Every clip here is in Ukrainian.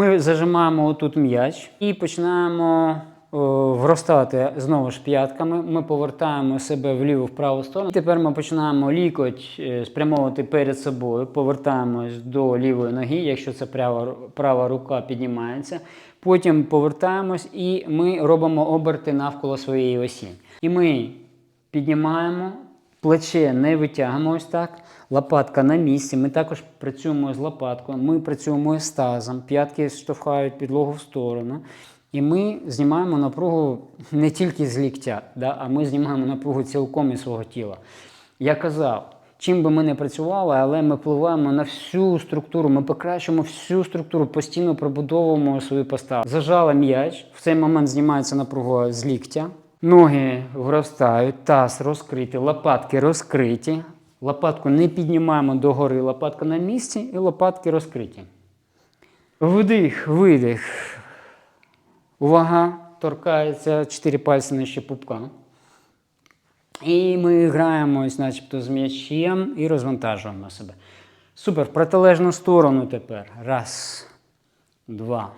Ми зажимаємо отут м'яч і починаємо о, вростати знову ж п'ятками. Ми повертаємо себе вліву в праву сторону. Тепер ми починаємо лікоть е, спрямовувати перед собою, повертаємось до лівої ноги, якщо це права, права рука піднімається. Потім повертаємось і ми робимо оберти навколо своєї осі. І ми піднімаємо, плече не витягуємо ось так, лопатка на місці. Ми також працюємо з лопаткою, ми працюємо з тазом, п'ятки штовхають підлогу в сторону. І ми знімаємо напругу не тільки з ліктя, да, а ми знімаємо напругу цілком із свого тіла. Я казав, чим би ми не працювали, але ми впливаємо на всю структуру, ми покращуємо всю структуру, постійно пробудовуємо свою поставу. Зажала м'яч, в цей момент знімається напруга з ліктя, ноги вростають, таз розкритий, лопатки розкриті. Лопатку не піднімаємо догори, лопатка на місці і лопатки розкриті. Вдих, видих. Увага, торкається чотири пальці нижче пупка. І ми граємось, начебто, з м'ячем і розвантажуємо себе. Супер, в протилежну сторону тепер. Раз, два,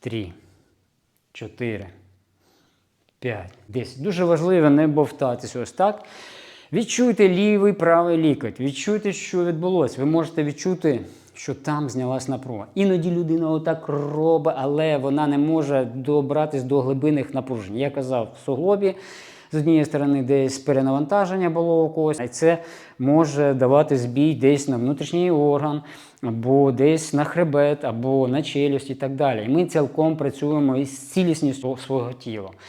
три, чотири, п'ять, десять. Дуже важливо не бовтатися ось так. Відчуйте лівий правий лікоть. Відчуйте, що відбулося. Ви можете відчути, що там знялась напруга. Іноді людина отак робить, але вона не може добратись до глибинних напружень. Я казав, в суглобі з однієї сторони десь перенавантаження було у когось, і це може давати збій десь на внутрішній орган, або десь на хребет, або на челюсть і так далі. І ми цілком працюємо із цілісністю свого тіла.